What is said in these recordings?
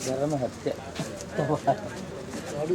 ગરમ હશે ચાલુ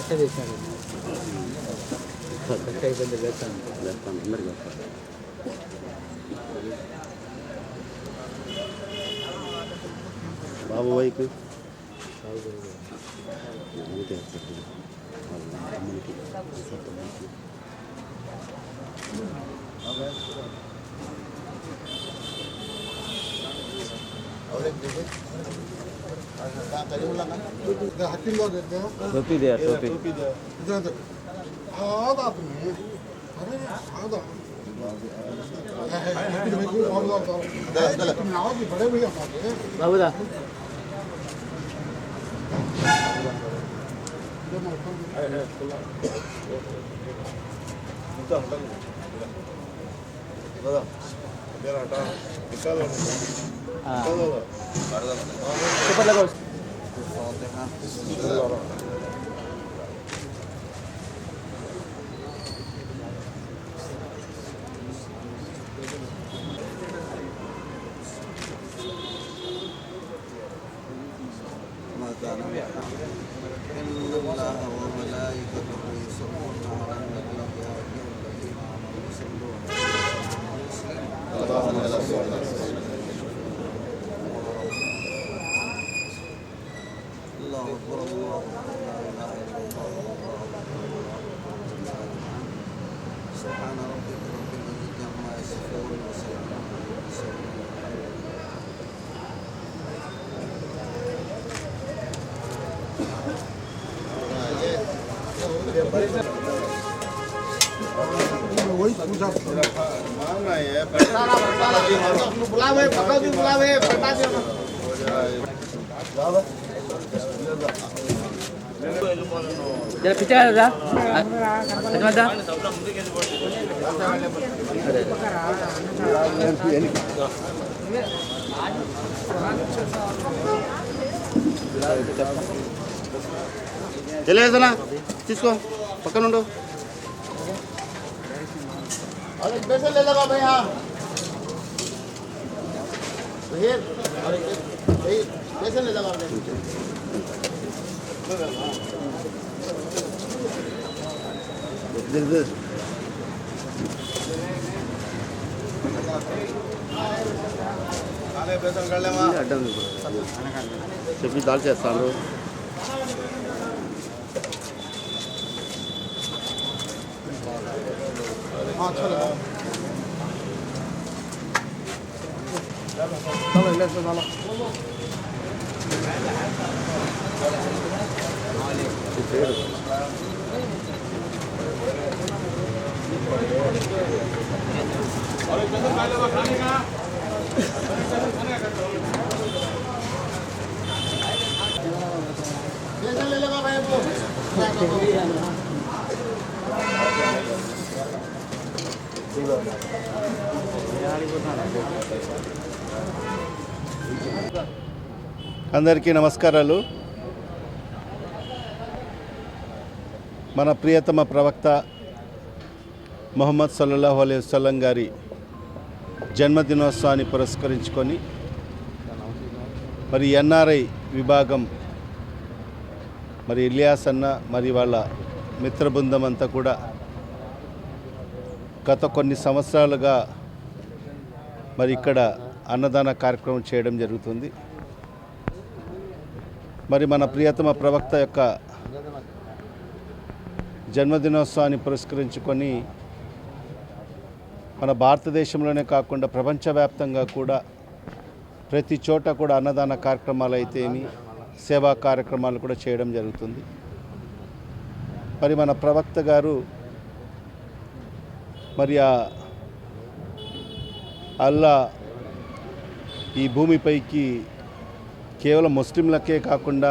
अच्छा देखा कई बंदे बैठा बैठा मेरे को వేస్తాను వేస్తాను అందరికి వేస్తాను బాబు వైపు हट्टिंग देते हैं टोपी दे टोपी इधर Ah. ¿Qué pasa con سبحان ربك رب العزة عما يصفون وسلام على المرسلين वही पूछा बुलावे पकड़ भी बुलावे बता दे జర పిచ్చారా అర్థమవుతా తెలియదనా తీసుకో పక్కన और एक पैसे ले लगा भाई हाँ और एक पैसे ले लगा देख देख अड्डा दाल से स्थान 好，吃了。到了，来吃到了。别上来了吧，白布。అందరికీ నమస్కారాలు. మన ప్రియతమ ప్రవక్త మొహమ్మద్ సల్లాహు అలై వసలం గారి జన్మదినోత్సవాన్ని పురస్కరించుకొని మరి ఎన్ఆర్ఐ విభాగం మరి ఇలియాస్ అన్న మరి వాళ్ళ మిత్ర బృందం అంతా కూడా గత కొన్ని సంవత్సరాలుగా మరి ఇక్కడ అన్నదాన కార్యక్రమం చేయడం జరుగుతుంది. మరి మన ప్రియతమ ప్రవక్త యొక్క జన్మదినోత్సవాన్ని పురస్కరించుకొని మన భారతదేశంలోనే కాకుండా ప్రపంచవ్యాప్తంగా కూడా ప్రతి చోట కూడా అన్నదాన కార్యక్రమాలు అయితేమి సేవా కార్యక్రమాలు కూడా చేయడం జరుగుతుంది. మరి మన ప్రవక్త గారు మరి ఆ అల్లా ఈ భూమిపైకి కేవలం ముస్లింలకే కాకుండా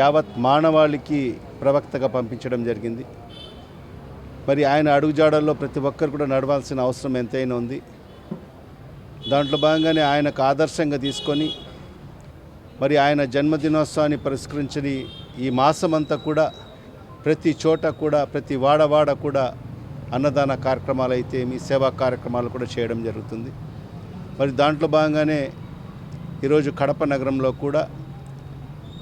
యావత్ మానవాళికి ప్రవక్తగా పంపించడం జరిగింది. మరి ఆయన అడుగుజాడల్లో ప్రతి ఒక్కరు కూడా నడవాల్సిన అవసరం ఎంతైనా ఉంది. దాంట్లో భాగంగానే ఆయనకు ఆదర్శంగా తీసుకొని మరి ఆయన జన్మదినోత్సవాన్ని పురస్కరించని ఈ మాసం అంతా కూడా ప్రతి చోట కూడా ప్రతి వాడవాడ కూడా అన్నదాన కార్యక్రమాలు అయితే మీ సేవా కార్యక్రమాలు కూడా చేయడం జరుగుతుంది. మరి దాంట్లో భాగంగానే ఈరోజు కడప నగరంలో కూడా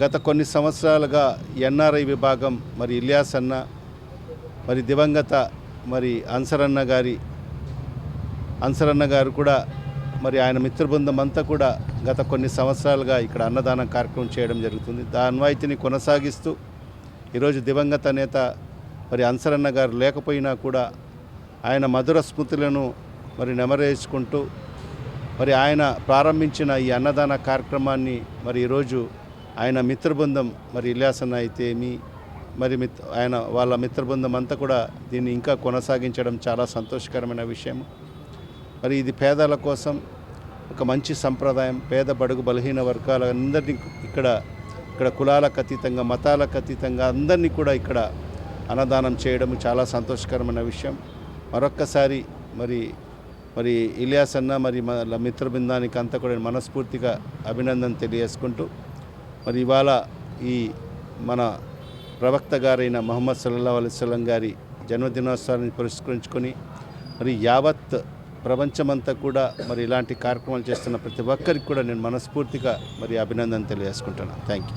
గత కొన్ని సంవత్సరాలుగా ఎన్ఆర్ఐ విభాగం మరి ఇలియాస్ అన్న మరి దివంగత మరి అన్సరన్న గారి అన్సరన్న గారు కూడా మరి ఆయన మిత్రబృందం అంతా కూడా గత కొన్ని సంవత్సరాలుగా ఇక్కడ అన్నదాన కార్యక్రమం చేయడం జరుగుతుంది. దా అన్వాయితీని కొనసాగిస్తూ ఈరోజు దివంగత నేత మరి అన్సరన్న గారు లేకపోయినా కూడా ఆయన మధుర స్మృతులను మరి నెమరేసుకుంటూ మరి ఆయన ప్రారంభించిన ఈ అన్నదాన కార్యక్రమాన్ని మరి ఈరోజు ఆయన మిత్రబృందం మరి ఇల్లాసన్న అయితేమి మరి మిత్ ఆయన వాళ్ళ మిత్రబృందం అంతా కూడా దీన్ని ఇంకా కొనసాగించడం చాలా సంతోషకరమైన విషయం మరి ఇది పేదల కోసం ఒక మంచి సంప్రదాయం పేద బడుగు బలహీన వర్గాల అందరినీ ఇక్కడ ఇక్కడ కులాలకు అతీతంగా మతాలకు అతీతంగా అందరినీ కూడా ఇక్కడ అన్నదానం చేయడం చాలా సంతోషకరమైన విషయం. మరొక్కసారి మరి మరి ఇలియాస్ అన్న మరి మన మిత్ర బృందానికి అంతా కూడా మనస్ఫూర్తిగా అభినందన తెలియజేసుకుంటూ మరి ఇవాళ ఈ మన ప్రవక్త గారైన మహమ్మద్ సల్లల్లా అలైస్లం గారి జన్మదినోత్సవాన్ని పురస్కరించుకొని మరి యావత్ ప్రపంచమంతా కూడా మరి ఇలాంటి కార్యక్రమాలు చేస్తున్న ప్రతి ఒక్కరికి కూడా నేను మనస్ఫూర్తిగా మరి అభినందన తెలియజేసుకుంటున్నాను థ్యాంక్ యూ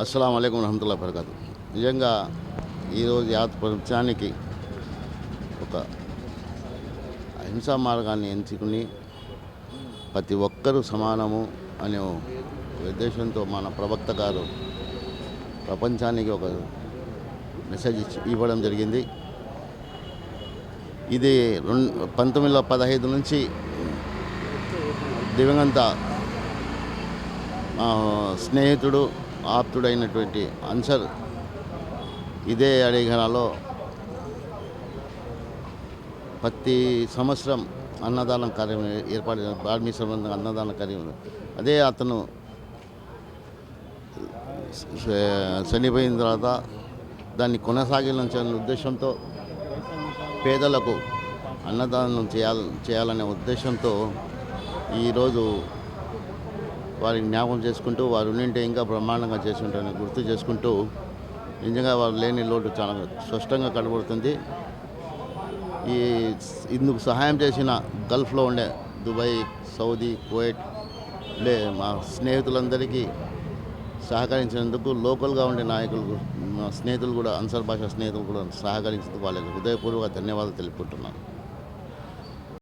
అస్సలం అయికం వరహమతుల్లా నిజంగా ఈరోజు యావత్ ప్రపంచానికి ఒక అహింసా మార్గాన్ని ఎంచుకుని ప్రతి ఒక్కరూ సమానము అనే ఉద్దేశంతో మన ప్రవక్త గారు ప్రపంచానికి ఒక మెసేజ్ ఇవ్వడం జరిగింది. ఇది రెండు పంతొమ్మిది వందల పదహైదు నుంచి దివంగత స్నేహితుడు ఆప్తుడైనటువంటి అన్సర్ ఇదే అడిగనాలో ప్రతి సంవత్సరం అన్నదానం కార్యం ఏర్పాటు బార్మీ సంబంధంగా అన్నదాన కార్యం. అదే అతను చనిపోయిన తర్వాత దాన్ని కొనసాగించాలనే ఉద్దేశంతో పేదలకు అన్నదానం చేయాలి చేయాలనే ఉద్దేశంతో ఈరోజు వారిని జ్ఞాపకం చేసుకుంటూ వారు ఉన్నింటే ఇంకా బ్రహ్మాండంగా చేసుకుంటారని గుర్తు చేసుకుంటూ నిజంగా వాళ్ళు లేని లోటు చాలా స్పష్టంగా కనబడుతుంది. ఈ ఇందుకు సహాయం చేసిన గల్ఫ్లో ఉండే దుబాయ్ సౌదీ కువైట్ లే మా స్నేహితులందరికీ సహకరించినందుకు లోకల్గా ఉండే నాయకులు మా స్నేహితులు కూడా అన్సర్ భాష స్నేహితులు కూడా సహకరించినందుకు వాళ్ళకి హృదయపూర్వక ధన్యవాదాలు తెలుపుకుంటున్నాను.